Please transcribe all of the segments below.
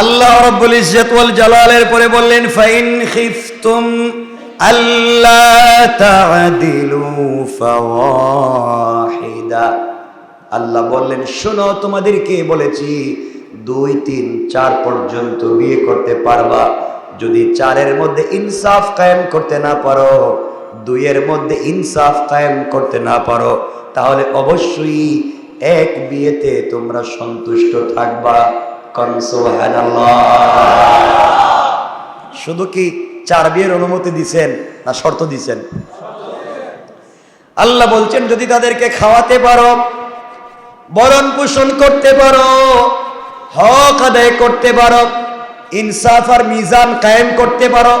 আল্লাহ রাব্বুল ইজ্জত ওয়াল জালালের পরে বললেন, ফাইন খিফতুম আল্লা তা'দিলু ফাওয়াহিদা আল্লাহ বললেন, শোনো, তোমাদেরকে বলেছি, দুই, তিন, চার পর্যন্ত বিয়ে করতে পারবা যদি চারের মধ্যে ইনসাফ কায়েম করতে না পারো, দুইয়ের মধ্যে ইনসাফ কায়েম করতে না পারো, তাহলে অবশ্যই এক বিয়েতে তোমরা সন্তুষ্ট থাকবা। শুধু কি চার বিয়ের অনুমতি দিছেন না শর্ত দিছেন? আল্লাহ বলছেন, যদি তাদেরকে খাওয়াতে পারো, বরণ পোষণ করতে পারো, হক আদায় করতে পারো, ইনসাফ আর মিজান কায়েম করতে পারো,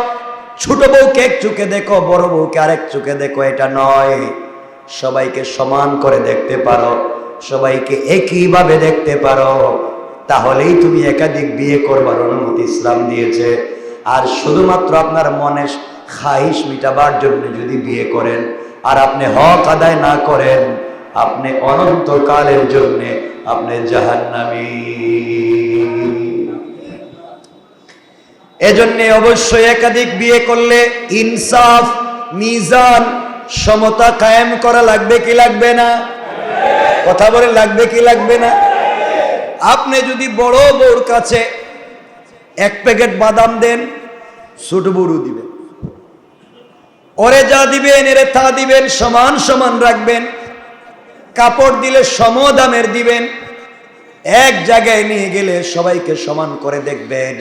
ছোট বউকে এক চোখে দেখো, বড় বউকে আরেক চোখে দেখো, এটা নয়। সবাইকে সমান করে দেখতে পারো, সবাইকে একইভাবে দেখতে পারো। তাহলেই তুমি একাধিক বিয়ে করবার অনুমতি ইসলাম দিয়েছে। আর শুধুমাত্র আপনার মনে খাইশ মিটাবার জন্য যদি বিয়ে করেন, আর আপনি হক আদায় না করেন, আপনি অনন্তকালের জন্য আপনি জাহান্নামী। এজন্য অবশ্যই একাধিক বিয়ে করলে ইনসাফ, মিজান, সমতা কায়েম করা লাগবে কি লাগবে না? কথা বলে লাগবে কি লাগবে না? আপনি যদি বড় বউর কাছে এক প্যাকেট বাদাম দেন, ছোট বড়ু দিবেন। ওরে যা দিবেন, এরে তা দিবেন, সমান সমান রাখবেন। কাপড় দিলে সম দামের দিবেন। এক জায়গায় নিয়ে গেলে সবাইকে সমান করে দেখবেন।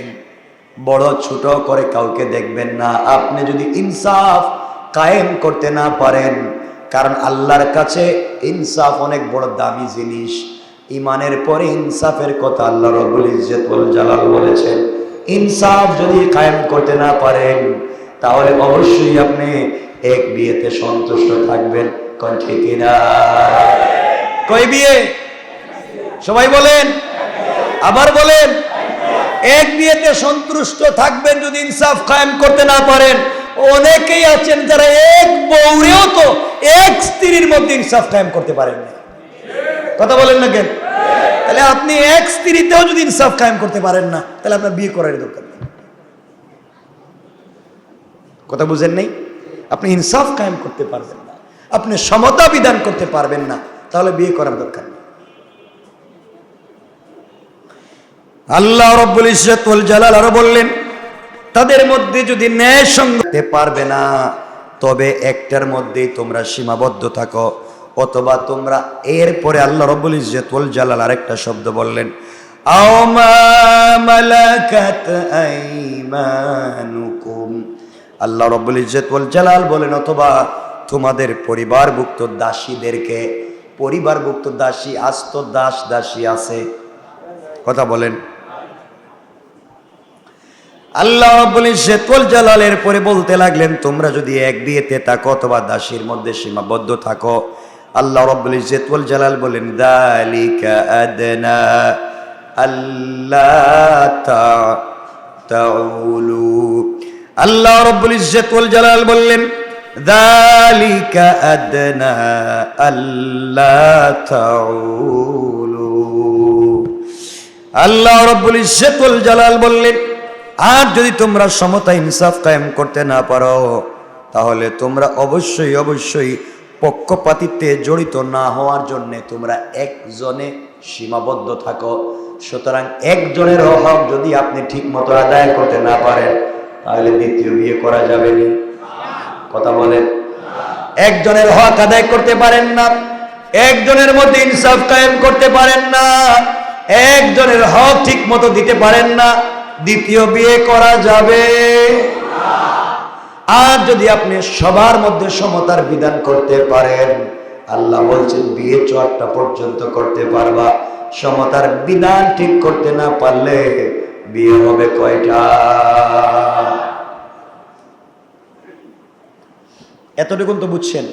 বড় ছোট করে কাউকে দেখবেন না। আপনি যদি ইনসাফ কায়েম করতে না পারেন, কারণ আল্লাহর কাছে ইনসাফ অনেক বড় দামি জিনিস। ইমানের পরে ইনসাফের কথা আল্লাহ রবুল ইজ্জতুল জালাল বলেছেন। ইনসাফ যদি কায়েম করতে না পারেন, তাহলে অবশ্যই আপনি এক বিয়েতে সন্তুষ্ট থাকবেন। কোন ঠিক না? বিয়ে? সবাই বলেন। আবার বলেন। এক বিয়েতে সন্তুষ্ট থাকবেন যদি ইনসাফ কায়েম করতে না পারেন। অনেকেই আছেন যারা এক বউরেও তো এক স্ত্রীর মধ্যে ইনসাফ কায়েম করতে পারেন না কথা বলেন না কেন? তাহলে আপনি এক স্ত্রীতেও যদি ইনসাফ কায়েম করতে পারেন না, তাহলে আপনার বিয়ে করার দরকার নেই। কথা বুঝেন নেই? আপনি ইনসাফ কায়েম করতে পারবেন না। আপনি সমতা বিধান করতে পারবেন না, তাহলে বিয়ে করার দরকার নেই। আল্লাহ রব্বুল ইজ্জতুল জালাল আরও বললেন, তাদের মধ্যে যদি ন্যায় সঙ্গতে পারবে না, তবে একটার মধ্যেই তোমরা সীমাবদ্ধ থাকো। অথবা তোমরা এরপরে আল্লাহ রব্বুল ইজ্জতুল জালাল আরেকটা শব্দ বললেন আল্লাহ রব্বুল ইজ্জতুল জালাল বলেন, অথবা তোমাদের পরিবারভুক্ত দাসীদেরকে, পরিবারভুক্ত দাসী, আস্ত দাস দাসী আছে? কথা বলেন। আল্লাহ ইজ্জতুল জালালের পরে বলতে লাগলেন, তোমরা যদি এক বিয়েতে থাকো অথবা দাসীর মধ্যে সীমাবদ্ধ থাকো আল্লাহ রাব্বুল ইজ্জতুল জালাল বলেন, দালিকা আদনা আল্লাহ তাউলু আল্লাহ রাব্বুল ইজ্জতুল জালাল বললেন, দালিকা আদনা আল্লাহ তাউলু। আল্লাহ রব্বুল ইজ্জতুল জালাল বললেন, আর যদি তোমরা সমতা ইনসাফ কায়েম করতে না পারো, তাহলে তোমরা অবশ্যই অবশ্যই পক্ষপাতিত্বে জড়িত না হওয়ার জন্য তোমরা একজনে সীমাবদ্ধ থাকো। সুতরাং একজনের হক যদি আপনি ঠিক মতো আদায় করতে না পারেন, তাহলে দ্বিতীয় বিয়ে করা যাবে না। কথা বলেন? একজনের হক আদায় করতে পারেন না, একজনের মধ্যে ইনসাফ কায়েম করতে পারেন না, একজনের হক ঠিক মতো দিতে পারেন না, দ্বিতীয় বিয়ে করা যাবে। আর যদি আপনি সবার মধ্যে সমতার বিধান করতে পারেন, আল্লাহ বলছেন, বিয়ে চুয়াট্টা পর্যন্ত করতে পারবা। সমতার বিধান ঠিক করতে না পারলে বিয়ে হবে কয়টা? এতটুকুন তো বুঝছেন।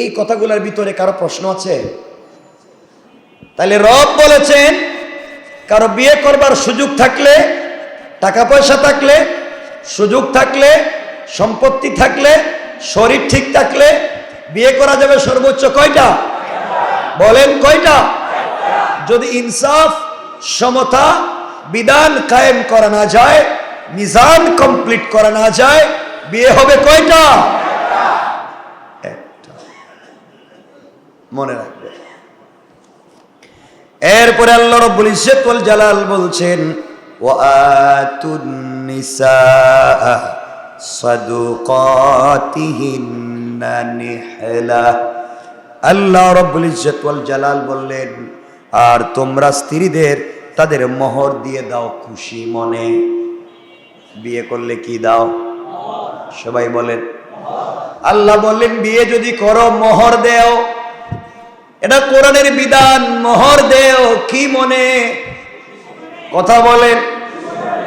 এই কথাগুলোর ভিতরে কারও প্রশ্ন আছে? তাহলে রব বলেছেন, কারও বিয়ে করবার সুযোগ থাকলে, টাকা পয়সা থাকলে সুযোগ থাকলে, সম্পত্তি থাকলে, শরীর ঠিক থাকলে বিয়ে করা যাবে সর্বোচ্চ কয়টা? বলেন কয়টা? যদি ইনসাফ, সমতা, বিধান কায়েম করা না যায় মিজান কমপ্লিট করা না যায়, বিয়ে হবে কয়টা? মনে রাখবে। এরপরে আল্লাহ রব্বুল ইজ্জত ওয়াল জালাল বলছেন ওয়াতুন নিসা সাদুকাতিহিন্না নিহলা আল্লাহ রব্বুল ইজ্জত ওয়াল জালাল বললেন, আর তোমরা স্ত্রীদের তাদের মোহর দিয়ে দাও খুশি মনে। বিয়ে করলে কি দাও? সবাই বলেন, আল্লাহ বললেন, বিয়ে যদি করো, মোহর দেও। এটা কোরআনের বিধান, মোহর দেও, কি মনে? কথা বলেন।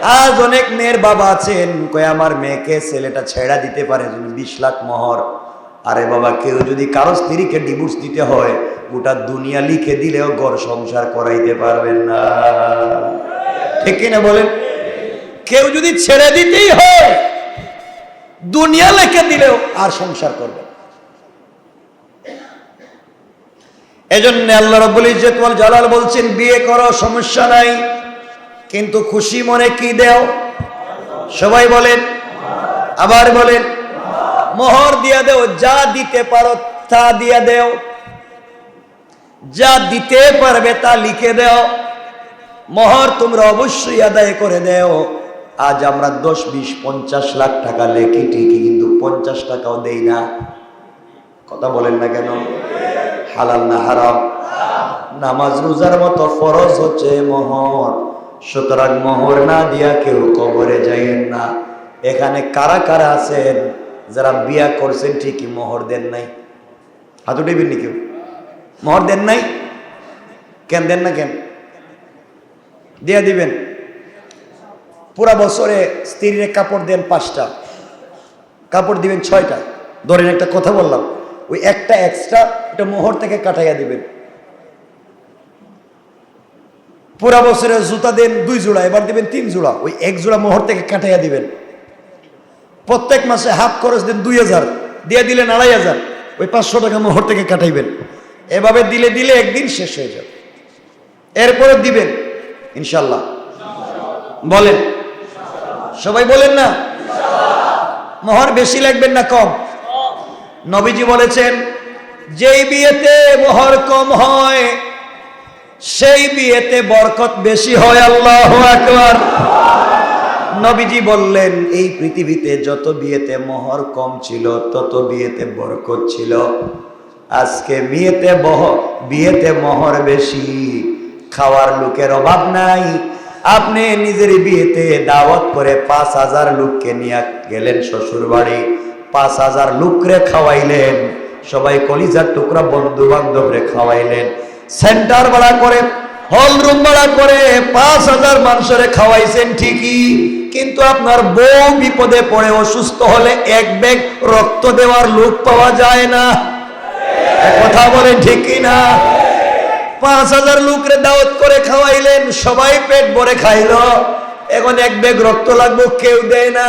আজ অনেক মেয়ের বাবা আছেন। কয়, আমার মেয়েকে ছেলেটা ছেড়া দিতে পারে বিশ লাখ মহর। আরে বাবা, কেউ যদি কারও স্ত্রীকে ডিভোর্স দিতে হয়, গোটা দুনিয়া লিখে দিলেও ঘর সংসার করাইতে পারবেন না। ঠিক কিনা বলেন? কেউ যদি ছেড়ে দিতেই হয়, দুনিয়া লিখে দিলেও আর সংসার করবে। এজন্য আল্লাহ রব্বুল ইজ্জত ওয়াল জালাল বলছেন, বিয়ে করো, সমস্যা নাই। কিন্তু খুশি মনে কি দেও? সবাই বলেন, আবার বলেন, মোহর দিয়া দেও, যা দিতে পারো তা দিয়া দেও। যা দিতে পারবে তা লিখে দেও। মোহর তোমরা অবশ্যই আদায় করে দেও। আজ আমরা দশ, বিশ, পঞ্চাশ লাখ টাকা লেখি, ঠিকই, কিন্তু পঞ্চাশ টাকাও দেই না। কথা বলেন না কেন? হালাল না হারাম? নামাজ রোজার মতো ফরজ হচ্ছে মোহর। সুতরাং মোহর না দিয়া কেউ কবরে যাইয়েন না। এখানে কারা কারা আছেন, যারা বিয়া করছেন ঠিকই মোহর দেন নাই? হাত উঠেবেন নি কেউ? মোহর দেন নাই? কেন দেন না কেন? দিয়া দিবেন। পুরা বছরে স্ত্রীর কাপড় দেন পাঁচটা। কাপড় দিবেন ছয়টা। ধরেন একটা কথা বললাম, ওই একটা এক্সট্রা এটা মোহর থেকে কাটাইয়া দিবেন। পুরা বছরের জুতা দেন দুই জোড়া, এবার দিবেন তিন জোড়া। ওই এক জোড়া মোহর থেকে কাটাইয়া দিবেন। প্রত্যেক মাসে হাফ খরচ দেন দুই হাজার, দিয়ে দিলেন আড়াই হাজার, ওই পাঁচশো টাকা মোহর থেকে কাটাইবেন। এভাবে দিলে দিলে একদিন শেষ হয়ে যাবে। এরপরে দিবেন ইনশাল্লাহ বলেন। সবাই বলেন না? মোহর বেশি লাগবেন না কম? নবীজি বলেছেন, যেই বিয়েতে মোহর কম হয় সেই বিয়েতে বরকত বেশি হয়, আল্লাহ আকবার। নবীজি বললেন, এই পৃথিবীতে যত বিয়েতে মোহর কম ছিল, তত বিয়েতে বরকত ছিল। আজকে বিয়েতে বহ বিয়েতে মোহর বেশি। খাওয়ার লোকের অভাব নাই। আপনি নিজের বিয়েতে দাওয়াত করে পাঁচ হাজার লোককে নিয়ে গেলেন শ্বশুর বাড়ি পাঁচ হাজার লোকরে খাওয়াইলেন। সবাই কলিজার টুকরা বন্ধু বান্ধবরে খাওয়াইলেন। সেন্টার ভাড়া করে, হল রুম ভাড়া করে পাঁচ হাজার মানুষরে খাওয়াইছেন ঠিকই, কিন্তু আপনার বউ বিপদে পড়ে, অসুস্থ হলে এক ব্যাগ রক্ত দেওয়ার লোক পাওয়া যায় না। কথা বলেন ঠিকই না? পাঁচ হাজার লোকরে দাওয়াত করে খাওয়াইলেন, সবাই পেট ভরে খাইলো। এখন এক ব্যাগ রক্ত লাগবো, কেউ দেয় না।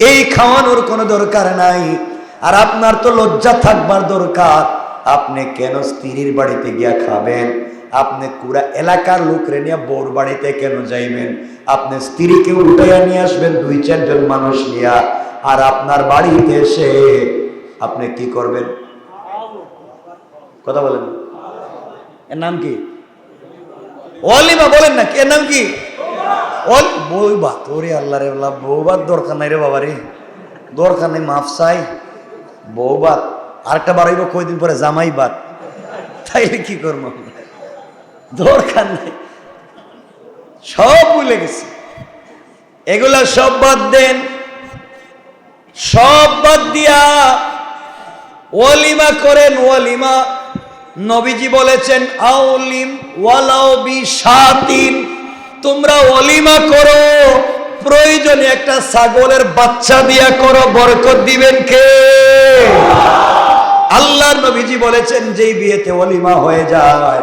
এই খাওয়ানোর কোনো দরকার নাই। আর আপনার তো লজ্জা থাকবার দরকার। আপনি কেন স্ত্রীর বাড়িতে গিয়া খাবেন? আপনি পুরা এলাকার লোকরে নিয়ে বোর বাড়িতে কেন যাইবেন? আপনি স্ত্রীকে উঠাইয়া নিয়ে আসবেন দুই, চারজন মানুষ নিয়া। আর আপনার বাড়িতে এসে আপনি কি করবেন? কথা বলেন। এর নাম কি? অলিমা বলেন না এর নাম কি? ওল বই বাত আল্লাহ রে বউ দরকার নাই রে বাবা রে দরকার নেই, মাফ চাই। বউ বাত আরেকটা বাড়াইব কয়দিন পরে জামাই বাদ। তাইলে কি করব? দরকার নাই। সব ভুলে গেছি। এগুলা সব বাদ দেন। সব বাদ দিয়া ওয়ালিমা করেন ওয়ালিমা। নবীজি বলেছেন, আউলিম ওয়ালাও বি সাতিন তোমরা ওয়ালিমা করো। প্রয়োজনে একটা ছাগলের বাচ্চা দিয়া করো। বরকত দিবেন কে? আল্লাহর নবীজি বলেছেন, যেই বিয়েতে ওলিমা হয়ে যায়,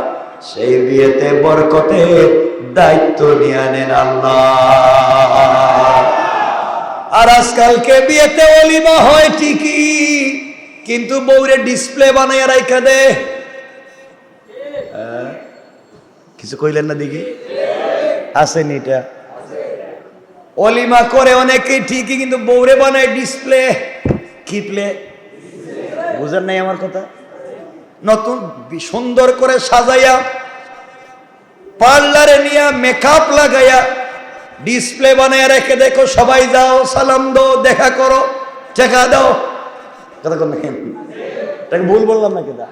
সেই বিয়েতে বরকতের দায়িত্ব নিয়ে নেন আল্লাহ। আর আজকালকে বিয়েতে অলিমা হয় ঠিকই, কিন্তু বউরে ডিসপ্লে বানাইয়া রাইখা দে। হ্যাঁ? কিছু কইলেন না দেখি আসেনি এটা। অলিমা করে অনেকেই ঠিকই, কিন্তু বৌরে বানায় ডিসপ্লে, কি প্লে? বুঝেন নাই আমার কথা? নতুন সুন্দর করে সাজাইয়া, পার্লারে নিয়ে মেকআপ লাগাইয়া ডিসপ্লে বানায় রেখে দেখো, সবাই যাও, সালাম দাও, দেখা করো, টাকা দাও। কথা কর না এটাকে ভুল বললাম না কেদা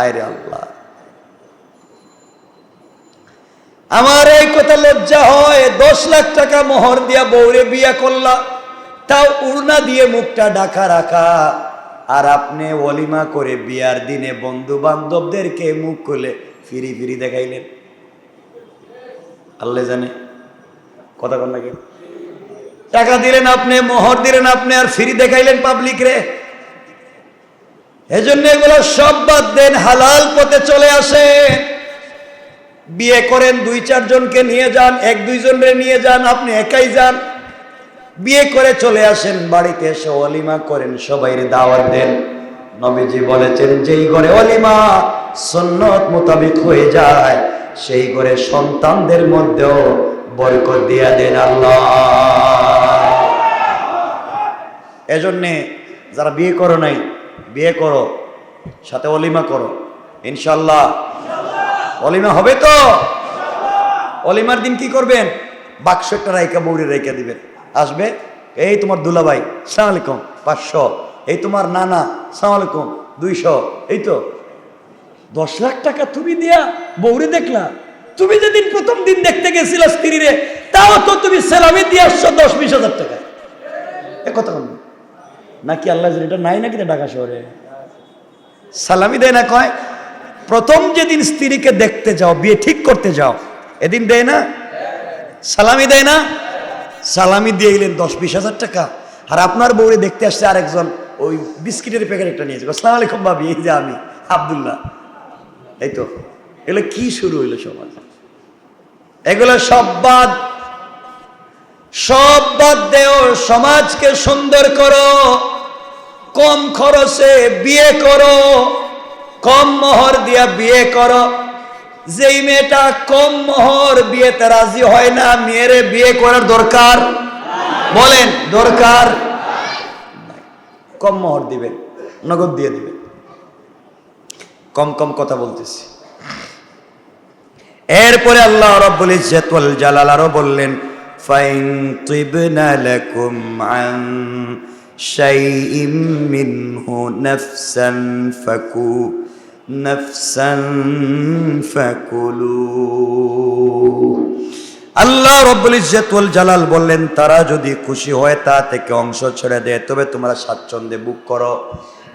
আয় রে আল্লাহ। আমার এই কথা লজ্জা হয়, দশ লাখ টাকা মোহর দিয়া বৌরে বিয়া করলা, তাও উড়না দিয়ে মুখটা ঢাকা রাখা। আর আপনি অলিমা করে বিয়ার দিনে বন্ধু বান্ধবদেরকে মুখ খুলে ফিরি ফিরি দেখাইলেন। আল্লাহ জানে। কথা কর নাকি টাকা দিলেন আপনি, মোহর দিলেন আপনি, আর ফিরি দেখাইলেন পাবলিক রে। এজন্য এগুলো সব বাদ দেন, হালাল পথে চলে আসে বিয়ে করেন দুই চারজনকে নিয়ে যান, এক দুইজনরে নিয়ে যান, আপনি একাই যান। বিয়ে করে চলে আসেন, বাড়িতে এসে অলিমা করেন, সবাই দাওয়াত দেন। নবীজি বলেছেন, যেই ঘরে অলিমা সন্ন্যত মোতাবেক হয়ে যায়, সেই ঘরে সন্তানদের মধ্যেও বরকত দিয়া দেন আল্লাহ। এজন্যে যারা বিয়ে করো নাই, বিয়ে করো, সাথে অলিমা করো ইনশাল্লাহ অলিমা হবে তো? অলিমার দিন কি করবেন? বাক্স একটা রাইকা বৌরি রাইকা দিবেন। আসবে? এই তোমার দুলাভাই, সালাম আলাইকুম, পাঁচশো। এই তোমার নানা, সালাম আলাইকুম, দুইশো। এই তো, দশ লাখ টাকা তুমি দিয়া বৌরে দেখলা। তুমি যেদিন প্রথম দিন দেখতে গেছিল স্ত্রীরে, তাও তো তুমি সেলামি দিয়ে আসছো দশ, বিশ হাজার টাকা। এ কথা নাকি আল্লাহ এটা নাই নাকি ঢাকা শহরে? সালামি দেয় না, কয়, প্রথম যেদিন স্ত্রীকে দেখতে যাও, বিয়ে ঠিক করতে যাও, এদিন দেয় না? সালামি দেয় না? সালামি দিয়ে এলেন দশ বিশ হাজার টাকা। আর আপনার বউরে দেখতে আসছে আরেকজন, ওই বিস্কিটের প্যাকেট একটা নিয়েছে আসসালাম আলাইকুম ভাবি, এই যে আমি, আবদুল্লাহ। এই তো, এগুলো কি শুরু হইল সমাজ? এগুলো সব বাদ সব বাদ দেও, সমাজকে সুন্দর করো, কম খরচে বিয়ে করো, কম মোহর দিয়া বিয়ে করো। যেই মেয়েটা কম মোহর বিয়েতে রাজি হয় না, মেয়েরে বিয়ে করার দরকার? বলেন, দরকার? কম মোহর দিবেন নগদ দিয়ে দিবেন কম কম কথা বলতেছি। এরপরে আল্লাহ রব্বুল ইজ্জত ওয়াল জালাল আরও বললেন, ফাইন তিবনা লাকুম আন শাইইম মিনহু নাফসান ফাকু নাফসান ফাকুলু আল্লাহ রব্বুল ইজ্জত ওয়াল জালাল বললেন, তারা যদি খুশি হয় তা থেকে অংশ ছেড়ে দেয় তবে তোমরা স্বাচ্ছন্দ্যে বুক করো।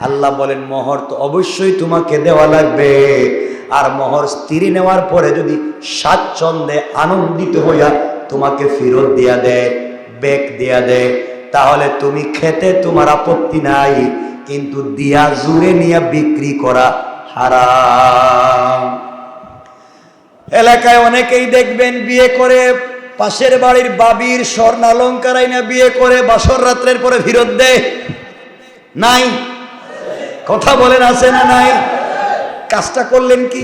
আল্লাহ বলেন, মোহর তো অবশ্যই তোমাকে দেওয়া লাগবে। আর মোহর স্ত্রী নেওয়ার পরে যদি স্বাচ্ছন্দ্যে আনন্দিত হইয়া তোমাকে ফেরত দিয়া দেয় বেক দিয়া দেয় তাহলে তুমি খেতে তোমার আপত্তি নাই, কিন্তু দিয়া জুড়ে নিয়ে বিক্রি করা হারাম। এলাকায় অনেকেই দেখবেন বিয়ে করে পাশের বাড়ির বাবির স্বর্ণ অলঙ্কার আইনা বিয়ে করে বাসর রাত্রের পরে ফিরত নাই। কথা বলেন, আছে না নাই? কাজটা করলেন কি?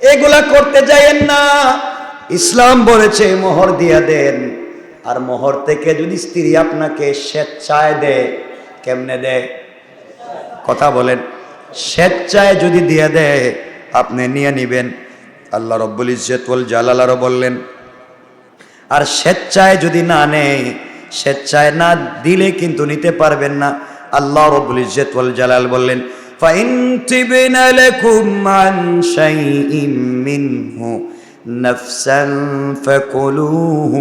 এগুলা করতে যাইয়েন না। ইসলাম বলেছে, মোহর দিয়া দেন। আর মোহর থেকে যদি স্ত্রী আপনাকে স্বেচ্ছায় দেয়, কেমনে দেয়? কথা বলেন। স্বেচ্ছায় যদি দিয়ে দেয়, আপনি নিয়ে নিবেন। আল্লাহ রব্বুল ইজ্জতুল জালাল আরও বললেন, আর স্বেচ্ছায় যদি না নেয়, স্বেচ্ছায় না দিলে কিন্তু নিতে পারবেন না। আল্লাহ রব্বুল ইজ্জতুল জালাল বললেন, ফাইন তিবনা লাকুম আন শাইইম মিনহু নাফসান ফাকুলুহু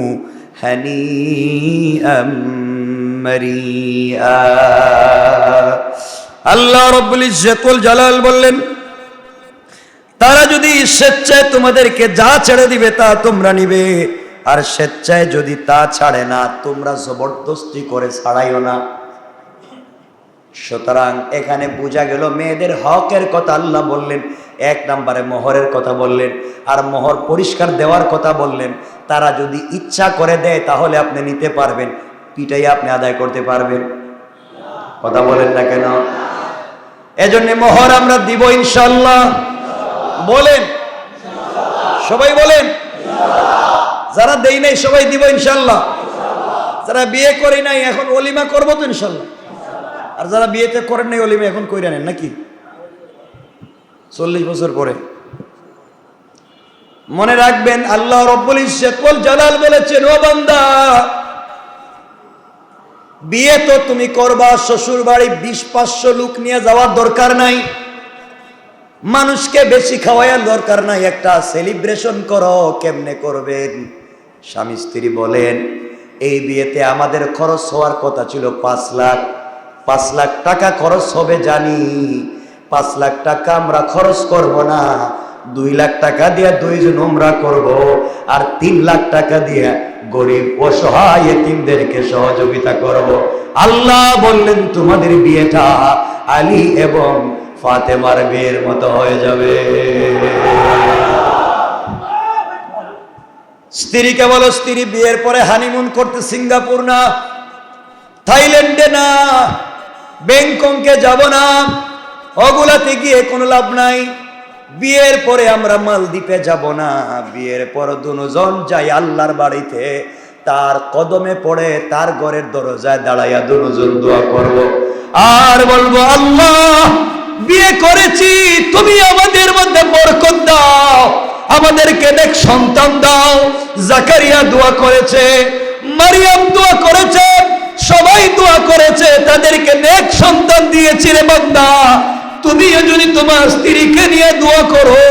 হানিআম মারিআ আল্লাহ রব্বুল ইজ্জতুল জালাল বললেন, তারা যদি স্বেচ্ছায় তোমাদেরকে যা ছেড়ে দিবে তা তোমরা নিবে, আর স্বেচ্ছায় যদি তা ছাড়ে না, তোমরা জবরদস্তি করে ছাড়াইও না। সুতরাং এখানে বোঝা গেল মেয়েদের হকের কথা আল্লাহ বললেন, এক নম্বরে মোহরের কথা বললেন, আর মোহর পরিষ্কার দেওয়ার কথা বললেন। তারা যদি ইচ্ছা করে দেয়, তাহলে আপনি নিতে পারবেন পিটাই আপনি আদায় করতে পারবেন। কথা বলেন না কেন? এজন্য মোহর আমরা দিব ইনশাল্লাহ বলেন। সবাই বলেন। যারা দেই নাই সবাই দিব ইনশাল্লাহ যারা বিয়ে করি নাই, এখন অলিমা করব তো ইনশাল্লাহ আর যারা বিয়েতে করেন নাই, অলিমা এখন কইরা নেন, নাকি? চল্লিশ বছর পরে। মনে রাখবেন, আল্লাহ রব্বুল ইজ্জতুল জালাল বলেছেন, ও বান্দা বিয়ে তো তুমি করবা শ্বশুর বাড়ি বিশ, পাঁচশো লোক নিয়ে যাওয়ার দরকার নাই। মানুষকে বেশি খাওয়াইয়ার দরকার নাই। একটা সেলিব্রেশন করো, কেমনে করবেন? স্বামী স্ত্রী বলেন, এই বিয়েতে আমাদের খরচ হওয়ার কথা ছিল পাঁচ লাখ। পাঁচ লাখ টাকা খরচ হবে জানি। পাঁচ লাখ টাকা আমরা খরচ করব না। দুই লাখ টাকা দিয়ে দুইজন উমরা করব, আর তিন লাখ টাকা দিয়ে গরিব অসহায় এতিমদেরকে সহযোগিতা করব। আল্লাহ বললেন, তোমাদের বিয়েটা আলী এবং ফাতেমার বিয়ের মতো হয়ে যাবে। স্ত্রীকে বলো, স্ত্রী, বিয়ের পরে হানিমুন করতে সিঙ্গাপুর না, থাইল্যান্ডে না, ব্যাংককে যাব না, ওগুলাতে গিয়ে কোনো লাভ নাই। বিয়ের পরে আমরা মালদ্বীপে যাব না। বিয়ের পর দুজন যাই আল্লাহর বাড়িতে। তার কদমে পড়ে তার ঘরের দরজায় দাঁড়াইয়া দুজন দোয়া করব। আর বলব, আল্লাহ, বিয়ে করেছি, তুমি আমাদের মধ্যে বরকত দাও। আমাদেরকে দেখ সন্তান দাও। জাকারিয়া দোয়া করেছে, মারিয়াম দোয়া করেছে, সবাই দোয়া করেছে, তাদেরকে নেক সন্তান দিয়েছি রে বান্দা। তুমিও যদি তোমার স্ত্রীকে নিয়ে দোয়া করো,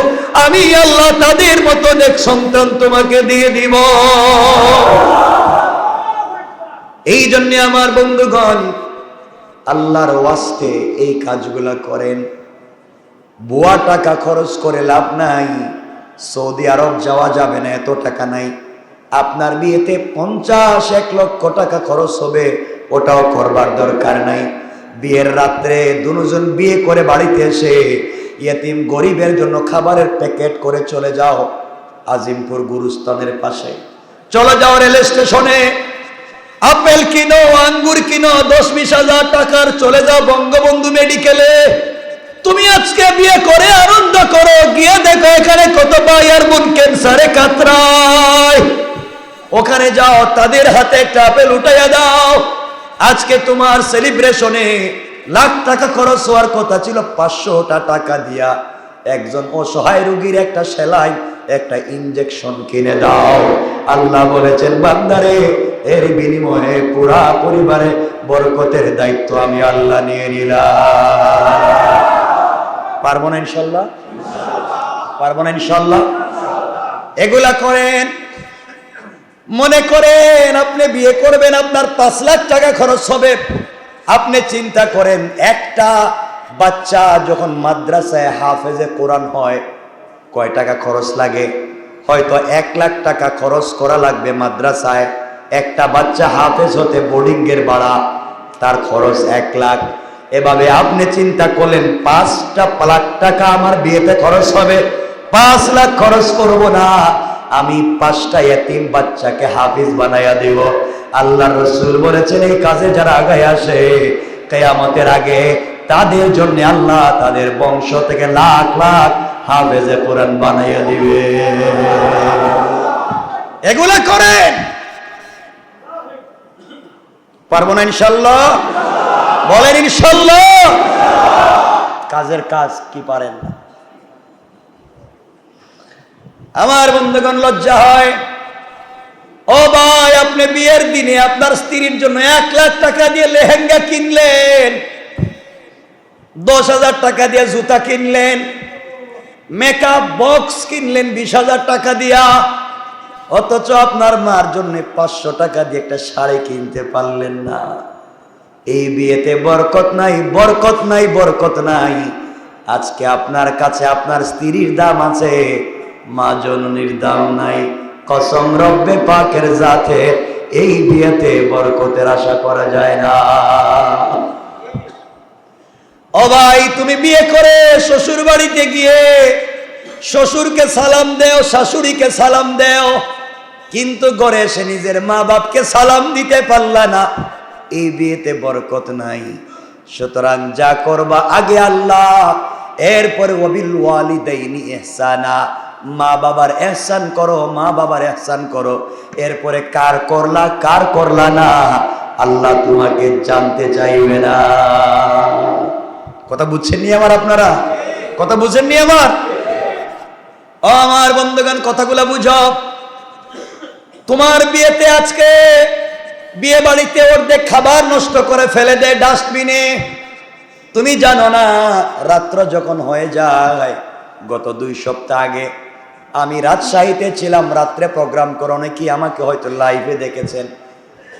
আমি আল্লাহ তাদের মতো এক সন্তান তোমাকে দিয়ে দিব। এই জন্য আমার বন্ধুগণ, আল্লাহর ওয়াস্তে এই কাজগুলা করেন। বুয়া টাকা খরচ করে লাভ নাই, সৌদি আরব যাওয়া যাবে না, এত টাকা নাই। আপনার বিয়েতে পঞ্চাশ এক লক্ষ টাকা খরচ হবে, ওটাও করবার দরকার নাই। বিয়ের রাত্রে দুজন বিয়ে করে বাড়িতে এসে ইয়েতিম গরিবের জন্য খাবারের প্যাকেট করে চলে যাও আজিমপুর গুরুস্থানের পাশে। চলে যাও রেল স্টেশনে। আপেল কিনো, আঙ্গুর কিনো, দশ বিশ হাজার টাকার চলে যাও বঙ্গবন্ধু মেডিকেলে। তুমি আজকে বিয়ে করে আনন্দ করো, গিয়ে দেখো এখানে কত ভাই আর বোন ক্যান্সারে কাতরায়। ওখানে যাও, তাদের হাতে একটা আপেল উঠাইয়া দাও। আজকে তোমার সেলিব্রেশনে লাখ টাকা খরচ হওয়ার কথা ছিল, পাঁচশোটা টাকা দিয়া একজন অসহায় রুগীর একটা সেলাই, একটা ইনজেকশন কিনে দাও। আল্লাহ বলেছেন, বান্দারে, এর বিনিময়ে পুরা পরিবারে বরকতের দায়িত্ব আমি আল্লাহ নিয়ে নিলাম। পারব না ইনশাল্লাহ? পারব না ইনশাল্লাহ? এগুলা করেন মনে করেন, আপনি বিয়ে করবেন, আপনার পাঁচ লাখ টাকা খরচ হবে। আপনি চিন্তা করেন, একটা বাচ্চা যখন মাদ্রাসায় হাফেজে কোরআন হয়, কয় টাকা খরচ লাগে? হয়তো এক লাখ টাকা খরচ করা লাগবে মাদ্রাসায়। একটা বাচ্চা হাফেজ হতে বোর্ডিংয়ের ভাড়া, তার খরচ এক লাখ। এভাবে আপনি চিন্তা করলেন, পাঁচটা লাখ টাকা আমার বিয়েতে খরচ হবে, পাঁচ লাখ খরচ করব না। আমি পাঁচটা এতিম বাচ্চাকে হাফিজ বানাইয়া দেব। আল্লাহ রসুল বলেছেন, এই কাজে যারা আগায় আসে, কেয়ামতের আগে তাদের জন্য আল্লাহ তাদের বংশ থেকে লাখ লাখ হাফেজে কোরআন বানাইয়া দিবে। এগুলা করেন। পারব না ইনশাল্লাহ? বলেন ইনশাল্লাহ। কাজের কাজ কি পারেন? না আমার বন্ধুগণ, লজ্জা হয়। ও ভাই, আপনি বিয়ের দিনে আপনার স্ত্রীর জন্য এক লাখ টাকা দিয়ে লেহেঙ্গা কিনলেন। দশ হাজার টাকা দিয়ে জুতা কিনলেন। মেকআপ বক্স কিনলেন বিশ হাজার টাকা দিয়া। অথচ আপনার মার জন্য পাঁচশো টাকা দিয়ে একটা শাড়ি কিনতে পারলেন না। এই বিয়েতে বরকত নাই বরকত নাই বরকত নাই। আজকে আপনার কাছে আপনার স্ত্রীর দাম আছে মা জননীর দাম নাই। কসম রব্বে পাকের জাতে এই বিয়েতে বরকতের আশা করা যায় না। ও ভাই, তুমি বিয়ে করে শ্বশুর বাড়িতে গিয়ে শ্বশুরকে সালাম দেও, শাশুড়িকে সালাম দেও। কিন্তু ঘরে এসে নিজের মা বাপকে সালাম দিতে পারলা না। এই বিয়েতে বরকত নাই। সুতরাং যা করবা আগে আল্লাহ, এরপরে ওবিল ওয়ালিদাইনি ইহসানা। মা বাবার এহসান করো মা বাবার এহসান করো। এরপরে কার করলা কার করলা না? আল্লাহ তোমাকে জানতে চাইবে না। কথা বুঝছেন নি আমার আপনারা? কথা বুঝেন নি আমার? ও আমার বন্ধুগণ, কথাগুলা বুঝো। তোমার বিয়েতে আজকে বিয়ে বাড়িতে অর্ধেক খাবার নষ্ট করে ফেলে দেয় ডাস্টবিনে। তুমি জানো না, রাত্র যখন হয়ে যায়, গত দুই সপ্তাহ আগে আমি রাজশাহীতে ছিলাম, রাত্রে প্রোগ্রাম করে, অনেকেই আমাকে হয়তো লাইভে দেখেছেন।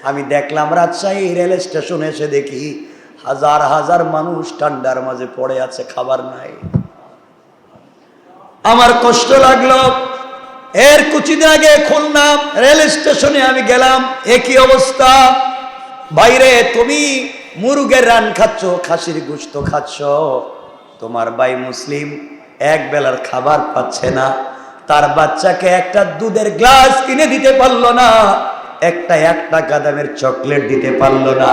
আমি দেখলাম রাজশাহী রেল স্টেশনে এসে দেখি হাজার হাজার মানুষ ঠান্ডার মাঝে পড়ে আছে, খাবার নাই। আমার কষ্ট লাগল। এর কিছুদিন আগে খুলনা রেল স্টেশনে আমি গেলাম, একই অবস্থা। বাইরে তুমি মুরগের রান খাচ্ছ, খাসির গুস্ত খাচ্ছ। তোমার ভাই মুসলিম, এক বেলার খাবার পাচ্ছে না। তার বাচ্চাকে একটা দুধের গ্লাস কিনে দিতে পারল না, একটা এক টাকা দামের চকলেট দিতে পারল না।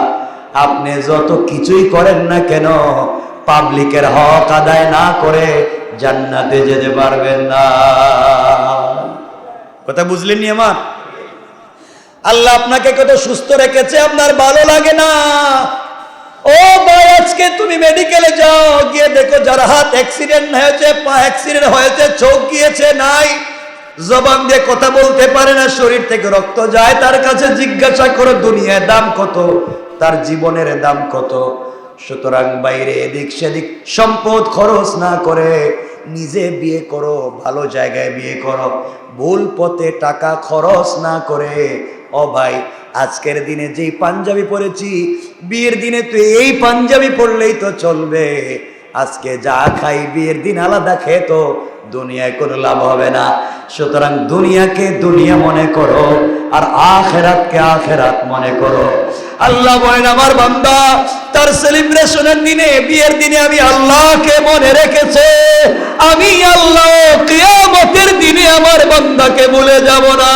আপনি যত কিছুই করেন না কেন, পাবলিকের হক আদায় না করে জান্নাতে যেতে পারবেন না। কথা বুঝলেন নি আমার? আল্লাহ আপনাকে কত সুস্থ রেখেছে, আপনার ভালো লাগে না। ও ভাই, আজকে তুমি মেডিকেলে যাও। গিয়ে দেখো যার হাত অ্যাক্সিডেন্ট হয়েছে, পা অ্যাক্সিডেন্ট হয়েছে, চোখ গিয়েছে, নাই। জবান দিয়ে কথা বলতে পারে না, শরীর থেকে রক্ত যায়। তার কাছে জিজ্ঞাসা করো, দুনিয়ার দাম কত? তার জীবনের দাম কত? সুতরাং বাইরে এদিক সেদিক সম্পদ খরচ না করে নিজে বিয়ে করো, ভালো জায়গায় বিয়ে করো। ভুল পথে টাকা খরচ না করে। ও ভাই আজকের দিনে যেই পাঞ্জাবি পরেছি, বিয়ের দিনে তুই এই পাঞ্জাবি পরলেই তো চলবে। আজকে যা খাই, বিয়ের দিন আলাদা খেয়ে তো দুনিয়ায় কোনো লাভ হবে না। সুতরাং দুনিয়াকে দুনিয়া মনে করো, আর আখেরাতকে আখেরাত মনে করো। আল্লাহ বলেন, আমার বান্দা, তার সেলিব্রেশনের দিনে, বিয়ের দিনে আমি আল্লাহকে মনে রেখেছে। আমি আল্লাহ কিয়ামতের দিনে আমার বান্দাকে ভুলে যাব না।